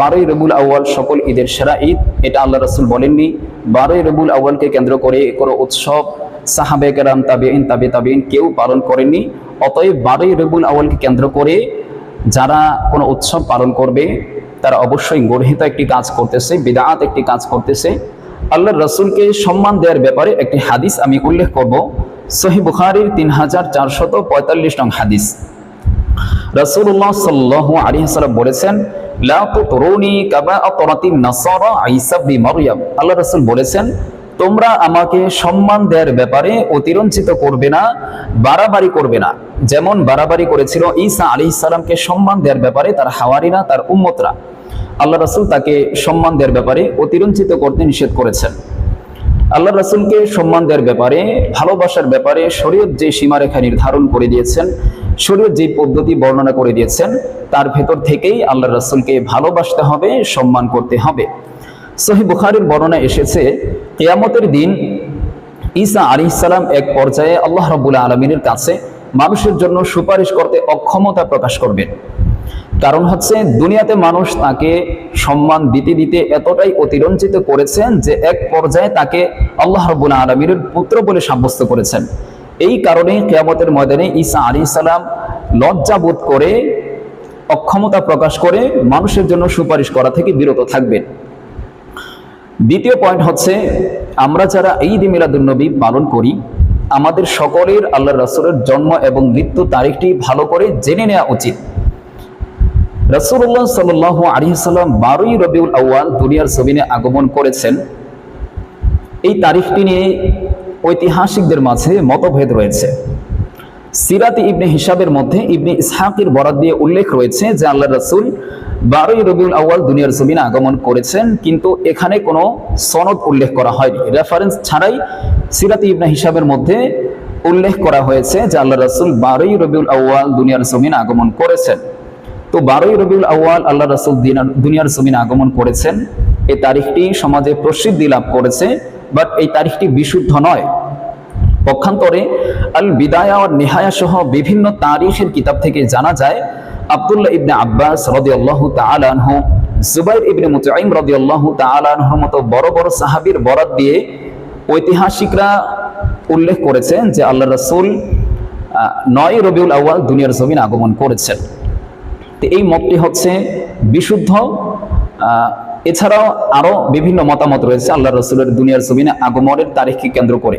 বারোই রবুল আউ্য়াল সকল ঈদের সেরা ঈদ, এটা আল্লাহ রসুল বলেননি। বারোই রবুল আউ্য়ালকে কেন্দ্র করে কোনো উৎসব সাহাবে কেরাম তাবিন তাবে তাবিন কেউ পালন করেননি। অতএব বারোই রবুল আউ্য়ালকে কেন্দ্র করে যারা কোনো উৎসব পালন করবে, তারা অবশ্যই গর্হিত একটি কাজ করতেছে বিদাত একটি কাজ করতেছে। আল্লাহ রসুলকে সম্মান দেওয়ার ব্যাপারে একটি হাদিস আমি উল্লেখ করব। সহি বুখারির তিন হাজার চারশত পঁয়তাল্লিশ নং হাদিস। রাসূলুল্লাহ সাল্লাল্লাহু আলাইহি সাল্লাম বলেছেন আল্লাহ রাসূল বলেছেন, তোমরা আমাকে সম্মান দেওয়ার ব্যাপারে অতিরঞ্চিত করবে না, বাড়াবাড়ি করবে না। যেমন বাড়াবাড়ি করেছিল ঈসা আলি ইসালামকে সম্মান দেওয়ার ব্যাপারে তার হাওয়ারিরা, তার উম্মতরা। আল্লাহ রাসুল তাকে সম্মান দেওয়ার ব্যাপারে অতিরঞ্চিত করতে নিষেধ করেছেন। আল্লাহ রাসূলকে সম্মান দেওয়ার ব্যাপারে, ভালোবাসার ব্যাপারে শরীয়ত যে সীমারেখা নির্ধারণ করে দিয়েছেন, শরীয়ত যে পদ্ধতি বর্ণনা করে দিয়েছেন, তার ভেতর থেকেই আল্লাহ রাসূলকে ভালোবাসতে হবে, সম্মান করতে হবে। সহি বুখারির বর্ণনা এসেছে, কেয়ামতের দিন ঈসা আলাইহিস সালাম এক পর্যায়ে আল্লাহ রাব্বুল আলামিনের কাছে মানুষের জন্য সুপারিশ করতে অক্ষমতা প্রকাশ করবেন। কারণ হচ্ছে দুনিয়াতে মানুষ তাকে সম্মান দিতে দিতে এতটাই অতিরঞ্জিত করেছেন যে এক পর্যায়ে তাকে আল্লাহ রবুল আলমীর পুত্র বলে সাব্যস্ত করেছেন। এই কারণে কেয়ামতের ময়দানে ঈসা আলী সালাম লজ্জাবোধ করে, অক্ষমতা প্রকাশ করে মানুষের জন্য সুপারিশ করা থেকে বিরত থাকবেন। দ্বিতীয় পয়েন্ট হচ্ছে, আমরা যারা ঈদ মিলাদুন্নবী পালন করি, আমাদের সকলের আল্লাহ রাসুলের জন্ম এবং মৃত্যু তারিখটি ভালো করে জেনে নেওয়া উচিত। রসুল্লাহ সাল আলিহাল্লাম বারোই রবিউল আউ্য়াল দুনিয়ার জমিনে আগমন করেছেন। এই তারিখটি নিয়ে ঐতিহাসিকদের মাঝে মতভেদ রয়েছে। সিরাতি ইবনে হিসাবের মধ্যে ইবনে ইসহাকের বরাদ দিয়ে উল্লেখ রয়েছে যে আল্লাহ রসুল বারোই রবিউল আউ্য়াল দুনিয়ার জমিনে আগমন করেছেন, কিন্তু এখানে কোনো সনদ উল্লেখ করা হয়নি। রেফারেন্স ছাড়াই সিরাতি ইবনে হিসাবের মধ্যে উল্লেখ করা হয়েছে যে আল্লাহ রসুল বারোই রবিউল আউ্য়াল দুনিয়ার জমিনে আগমন করেছেন। তো বারোই রবিউল আউ্য়াল আল্লাহ রসুল দুনিয়ার জমিনে আগমন করেছেন। এই তারিখটি সমাজে প্রসিদ্ধি লাভ করেছে বাট এই তারিখটি বিশুদ্ধ নয়। পক্ষান্তরে আল বিদায়া ও নেহায়া সহ বিভিন্ন তারিখের কিতাব থেকে জানা যায়, আবদুল্লাহ ইবনে আব্বাস রদি আল্লাহ তালাহ জুবাইর ইবনে মুতাইম রদি আল্লাহ তালাহর মতো বড় বড় সাহাবির বরাত দিয়ে ঐতিহাসিকরা উল্লেখ করেছেন যে আল্লাহ রসুল নয় রবিউল আউ্য়াল দুনিয়ার জমিন আগমন করেছেন। তো এই মতটি হচ্ছে বিশুদ্ধ। এছাড়াও আরও বিভিন্ন মতামত রয়েছে আল্লাহ রসুলের দুনিয়ার জমিনে আগমনের তারিখকে কেন্দ্র করে।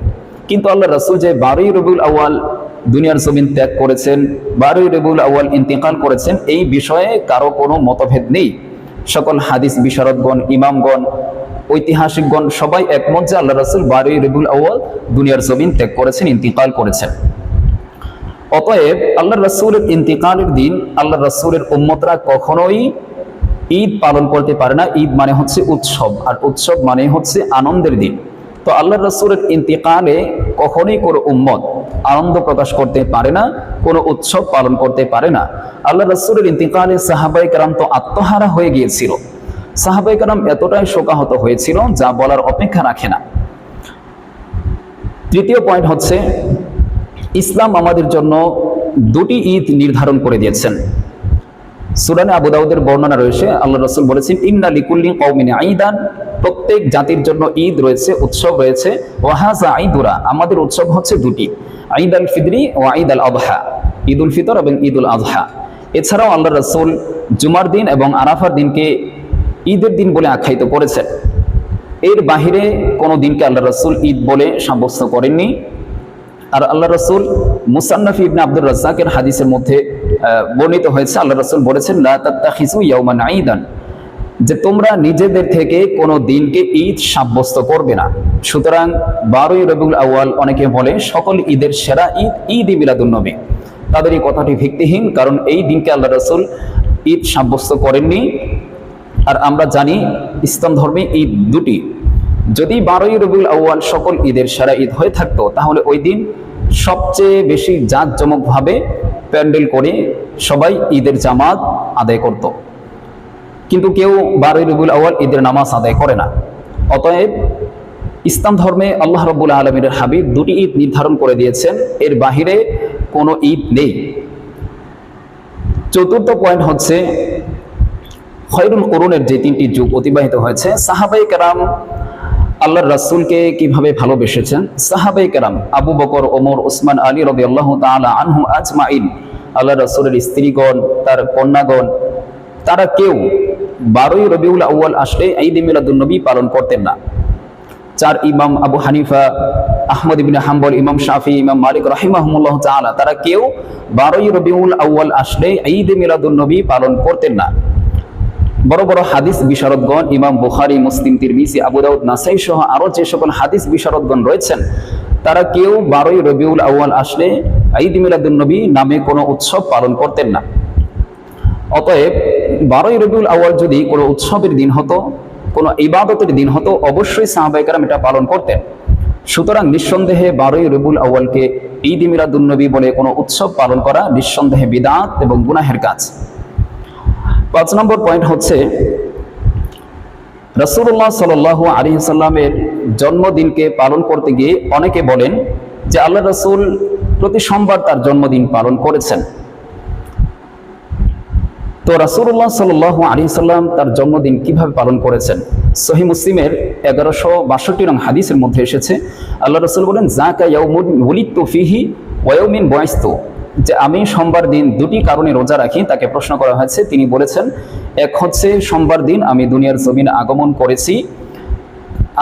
কিন্তু আল্লাহ রসুল যে বারোই রবিউল আউ্য়াল দুনিয়ার জমিন ত্যাগ করেছেন, বারোই রবিউল আউ্য়াল ইন্তিকাল করেছেন, এই বিষয়ে কারও কোনো মতভেদ নেই। সকল হাদিস বিশারদগণ, ইমামগণ, ঐতিহাসিকগণ সবাই একমত যে আল্লাহ রসুল বারোই রবিউল আউ্য়াল দুনিয়ার জমিন ত্যাগ করেছেন, ইন্তিকাল করেছেন। অতএব আল্লাহ রসুলের ইন্তিকালের দিন আল্লাহ রসুলের উম্মতরা কখনোই ঈদ পালন করতে পারে না। ঈদ মানে হচ্ছে উৎসব, আর উৎসব মানে হচ্ছে আনন্দের দিন। তো আল্লাহ রসুলের ইন্তিকালে কখনোই কোনো উম্মত আনন্দ প্রকাশ করতে পারে না, কোনো উৎসব পালন করতে পারে না। আল্লাহ রসুলের ইন্তিকালে সাহাবাই কারাম তো আত্মহারা হয়ে গিয়েছিল। সাহাবাই কারাম এতটাই শোকাহত হয়েছিল যা বলার অপেক্ষা রাখে না। তৃতীয় পয়েন্ট হচ্ছে ইসলাম আমাদের জন্য দুটি ঈদ নির্ধারণ করে দিয়েছেন। সুরানে আবু দাউদের বর্ণনা রয়েছে, আল্লাহ রসুল বলেছেন, ইন্না লিকুল্লি কৌমিন আইদান প্রত্যেক জাতির জন্য ঈদ রয়েছে, উৎসব রয়েছে। ওয়াহাজা আইদুরা আমাদের উৎসব হচ্ছে দুটি ঈদ আল ফিদরি ও ঈদ আল আবহা ঈদ উল ফিতর এবং ঈদ উল আজহা এছাড়াও আল্লাহ রসুল জুমার দিন এবং আরাফার দিনকে ঈদের দিন বলে আখ্যায়িত করেছেন। এর বাহিরে কোনো দিনকে আল্লাহ রসুল ঈদ বলে সাব্যস্ত করেননি। আর আল্লাহ রসুল মুসান্নফি ইবনে আব্দুর রাজ্জাকের হাদিসের মধ্যে বর্ণিত হয়েছে, আল্লাহ রসুল বলেছেন ইয়ৌমান আইদান যে তোমরা নিজেদের থেকে কোনো দিনকে ঈদ সাব্যস্ত করবে না। সুতরাং বারোই রবিউল আউয়াল অনেকে বলে, সকল ঈদের সেরা ঈদ ঈদ ই মিলাদুন্নবী তাদের এই কথাটি ভিত্তিহীন, কারণ এই দিনকে আল্লাহ রসুল ঈদ সাব্যস্ত করেননি। আর আমরা জানি, ইসলাম ধর্মে ঈদ দুটি। যদি বারোই রবিউল আউয়াল সকল ঈদের সেরা ঈদ হয়ে থাকতো, তাহলে ওই দিন সবচেয়ে বেশি জাঁকজমকভাবে প্যান্ডেল করে সবাই ঈদের জামাত আদায় করত। কিন্তু কেউ বারোই রবিউল আউয়াল ঈদের নামাজ আদায় করে না। অতএব ইসলাম ধর্মে আল্লাহ রব্বুল আলমীর হাবিব দুটি ঈদ নির্ধারণ করে দিয়েছেন। এর বাহিরে কোনো ঈদ নেই। চতুর্থ পয়েন্ট হচ্ছে খয়রুল করুণের যে তিনটি যুগ অতিবাহিত হয়েছে সাহাবাই কেরাম আল্লাহর রাসূলকে কীভাবে ভালোবেসেছেন? সাহাবাই কেরাম আবু বকর, ওমর ওসমান আলী রবি আল্লাহ তালা আনহু আজমাইন আল্লাহ রাসূলের স্ত্রীগণ, তার কন্যাগণ, তারা কেউ বারোই রবিউল আউ্য়াল আসলে ঈদ মিলাদুন্নবী পালন করতেন না। চার ইমাম আবু হানিফা, আহমদ ইবিন হাম্বল, ইমাম শাফি, ইমাম মালিক রাহিমাহমুল্লাহ তাআলা, তারা কেউ বারোই রবিউল আউ্য়াল আসলে ঈদ মিলাদুন্নবী পালন করতেন না। বড় বড় হাদিস বিশারদগণ, ইমাম বুখারি, মুসলিম তিরমিসি আবু দাউদ, নাসাই সহ আরও যে সকল হাদিস বিশারদগণ রয়েছেন, তারা কেউ বারোই রবিউল আউ্য়াল আসলে ঈদ মিলাদুন্নবী নামে কোনো উৎসব পালন করতেন না। অতএব বারোই রবিউল আউ্য়াল যদি কোনো উৎসবের দিন হতো, কোনো ইবাদতের দিন হতো, অবশ্যই সাহাবাইকারাম এটা পালন করতেন। সুতরাং নিঃসন্দেহে বারোই রবিউল আউ্য়ালকে ঈদ মিলাদুন্নবী বলে কোনো উৎসব পালন করা নিঃসন্দেহে বিদাত এবং গুনাহের কাজ। পাঁচ নম্বর পয়েন্ট হচ্ছে রসুল্লাহ সাল আলী সাল্লামের জন্মদিনকে পালন করতে গিয়ে অনেকে বলেন যে আল্লাহ রসুল প্রতি সোমবার তার জন্মদিন পালন করেছেন। তো রাসুল্লাহ সাল আলী সাল্লাম তার জন্মদিন কীভাবে পালন করেছেন? সহি মুসলিমের এগারোশো বাষট্টি রং হাদিসের মধ্যে এসেছে, আল্লাহ রসুল বলেন জাকা ইয়াউমুন উলিত ফিহি ওয়াউমিন বয়স্ত যে আমি সোমবার দিন দুটি কারণে রোজা রাখি, তাকে প্রশ্ন করা হয়েছে। তিনি বলেছেন, এক হচ্ছে সোমবার দিন আমি দুনিয়ার জমিন আগমন করেছি,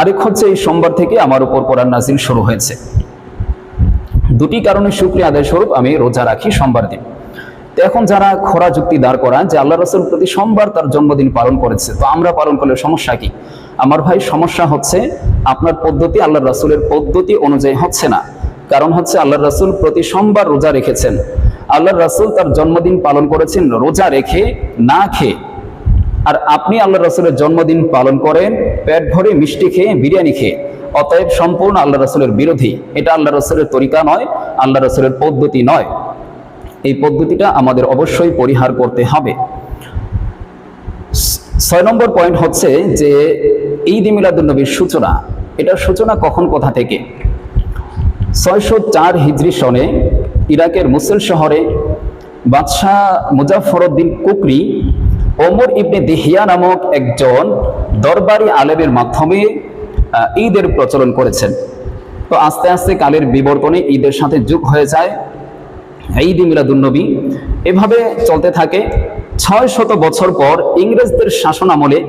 আরেক হচ্ছে এই সোমবার থেকে আমার উপর কোরআন নাজিল শুরু হয়েছে। দুটি কারণে শুক্রিয়া আদায় স্বরূপ আমি রোজা রাখি সোমবার দিন। তো এখন যারা খোরা যুক্তি দাঁড় করান যে আল্লাহ রসুল প্রতি সোমবার তার জন্মদিন পালন করেছে, তো আমরা পালন করলে সমস্যা কি? আমার ভাই, সমস্যা হচ্ছে আপনার পদ্ধতি আল্লাহ রসুলের পদ্ধতি অনুযায়ী হচ্ছে না। কারণ হচ্ছে আল্লাহ রসুল প্রতি সোমবার রোজা রেখেছেন। আল্লাহ রসুল তার জন্মদিন পালন করেছেন, রোজা রেখে না খেয়ে। আর আপনি আল্লাহ রসুলের জন্মদিন পালন করেন পেট ভরে মিষ্টি খেয়ে বিরিয়ানি খেয়ে, অতএব সম্পূর্ণ আল্লাহ রসুলের বিরোধী। এটা আল্লাহ রসুলের তরিকা নয় আল্লাহ রসুলের পদ্ধতি নয়। এই পদ্ধতিটা আমাদের অবশ্যই পরিহার করতে হবে। ছয় নম্বর পয়েন্ট হচ্ছে যে ঈদ মিলাদুলনবীর সূচনা। এটার সূচনা কখন, কোথা থেকে? ছয়শো চার হিজরি সনে ইরাকের মুসেল শহরে বাদশাহ মুজাফরউদ্দিন কুকরি, ওমর ইবনে দেহিয়া নামক একজন দরবারি আলেমের মাধ্যমে ঈদের প্রচলন করেছেন। তো আস্তে আস্তে কালের বিবর্তনে ঈদের সাথে যুগ হয়ে যায়। ঈদ মিলাদুন্নবী এভাবে চলতে থাকে। ছয় শত বছর পর ইংরেজদের শাসন আমলে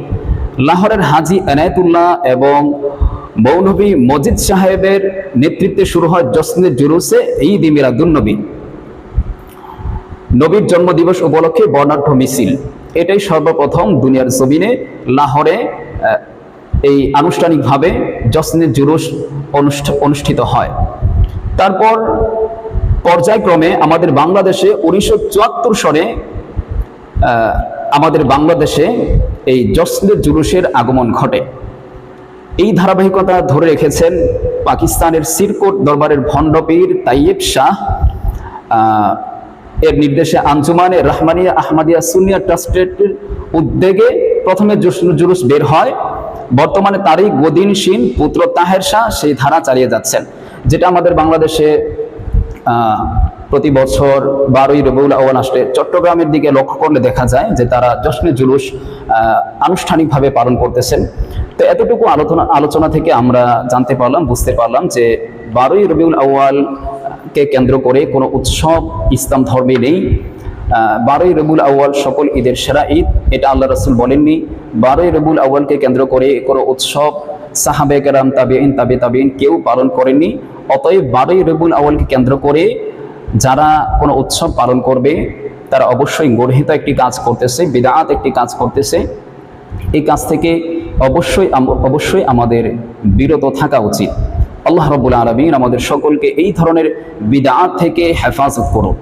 লাহোরের হাজি এনায়তুল্লাহ এবং মৌনবী মজিদ সাহেবের নেতৃত্বে শুরু হয় জসনের জুলুসে এই ঈদ মিলাদুন্নবী নবীর জন্মদিবস উপলক্ষে বর্ণাঢ্য মিছিল। এটাই সর্বপ্রথম দুনিয়ার জমিনে লাহোরে এই আনুষ্ঠানিকভাবে জসনের জুলুস অনুষ্ঠিত হয়। তারপর পর্যায়ক্রমে আমাদের বাংলাদেশে উনিশশো চুয়াত্তর সনে আমাদের বাংলাদেশে এই জসনের জুলুসের আগমন ঘটে। এই ধারাবাহিকতা ধরে রেখেছেন পাকিস্তানের সিরকোট দরবারের ভণ্ডপীর তাইয়েব শাহ এর নির্দেশে আঞ্জুমানে রহমানিয়া আহমাদিয়া সুনিয়া ট্রাস্টের উদ্যোগে প্রথমে জুলুস বের হয়। বর্তমানে তারই গদিন সিন পুত্র তাহের শাহ সেই ধারা চালিয়ে যাচ্ছেন, যেটা আমাদের বাংলাদেশে প্রতি বছর বারোই রবিউল আওয়াল আসলে চট্টগ্রামের দিকে লক্ষ্য করলে দেখা যায় যে তারা জশ্নে জুলুস আনুষ্ঠানিকভাবে পালন করতেছেন। তো এতটুকু আলোচনা আলোচনা থেকে আমরা জানতে পারলাম, বুঝতে পারলাম যে বারোই রবিউল আউ্য়ালকে কেন্দ্র করে কোনো উৎসব ইসলাম ধর্মে নেই। বারোই রবুল আউ্য়াল সকল ঈদের সেরা ঈদ, এটা আল্লাহ রসুল বলেননি। বারোই রবুল আউ্য়ালকে কেন্দ্র করে কোনো উৎসব সাহাবে কেরাম তাবিন তাবে তাবিন কেউ পালন করেননি। অতএব বারোই রবুল আউ্য়ালকে কেন্দ্র করে যারা কোনো উৎসব পালন করবে, তারা অবশ্যই গর্হিত একটি কাজ করতেছে বিদাত একটি কাজ করতেছে। এই কাজ থেকে অবশ্যই অবশ্যই আমাদের বিরত থাকা উচিত। আল্লাহ রবুল আলমিন আমাদের সকলকে এই ধরনের বিদাত থেকে হেফাজত করুন